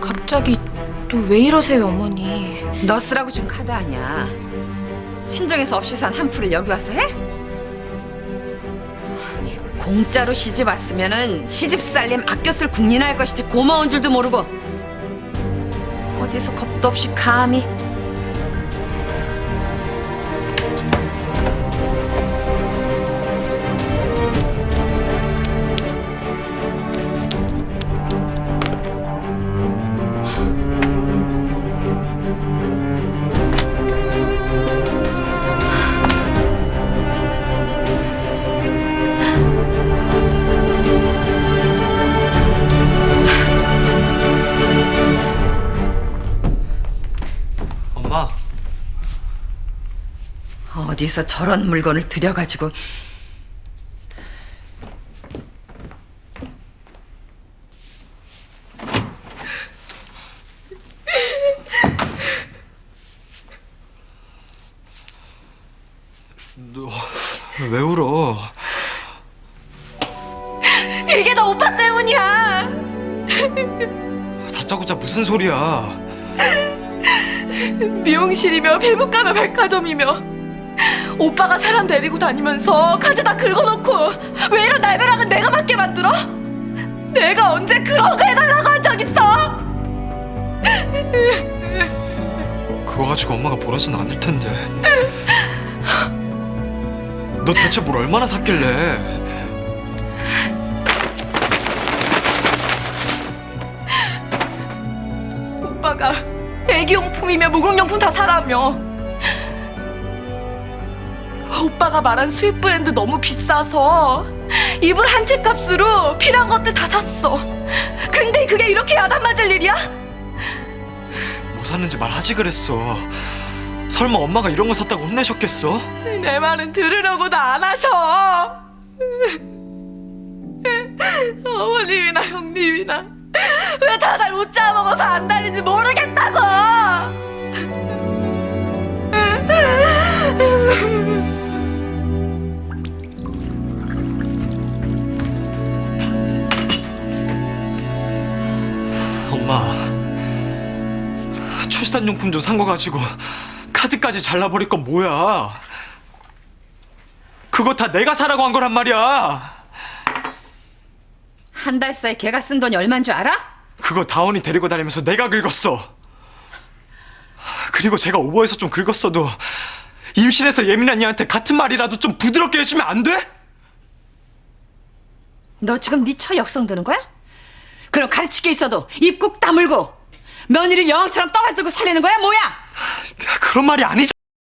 갑자기 또 왜 이러세요, 어머니? 너 쓰라고 준 카드 아니야. 친정에서 없이 산한 푼을 여기 와서 해? 공짜로 시집 왔으면은 시집 살림 아껴 쓸 국리나 할 것이지 고마운 줄도 모르고 어디서 겁도 없이 감히 어디서 저런 물건을 들여가지고 너 왜 울어? 이게 다 오빠 때문이야. 다짜고짜 무슨 소리야? 미용실이며 배목가며 백화점이며 오빠가 사람 데리고 다니면서 카드 다 긁어놓고 왜 이런 날벼락은 내가 맞게 만들어? 내가 언제 그런 거 해달라고 한 적 있어? 그거 가지고 엄마가 보너스는 안낼 텐데. 너 대체 뭘 얼마나 샀길래? 오빠가 애기용품이며 목욕용품 다 사라며 오빠가 말한 수입 브랜드 너무 비싸서 이불 한 채 값으로 필요한 것들 다 샀어 근데 그게 이렇게 야단 맞을 일이야? 뭐 샀는지 말하지 그랬어. 설마 엄마가 이런 거 샀다고 혼내셨겠어? 내 말은 들으려고도 안 하셔 어머님이나 형님이나 왜 다날못 잡아먹어서 안 달리지 모르겠 엄마, 출산용품 좀 산 거 가지고 카드까지 잘라버릴 건 뭐야? 그거 다 내가 사라고 한 거란 말이야. 한 달 사이 걔가 쓴 돈이 얼마인 줄 알아? 그거 다원이 데리고 다니면서 내가 긁었어. 그리고 제가 오버해서 좀 긁었어도 임신해서 예민한 얘한테 같은 말이라도 좀 부드럽게 해주면 안 돼? 너 지금 네 처 역성 드는 거야? 그럼 가르칠 게 있어도 입 꾹 다물고 며느리를 여왕처럼 떠받들고 살리는 거야 뭐야? 그런 말이 아니잖아.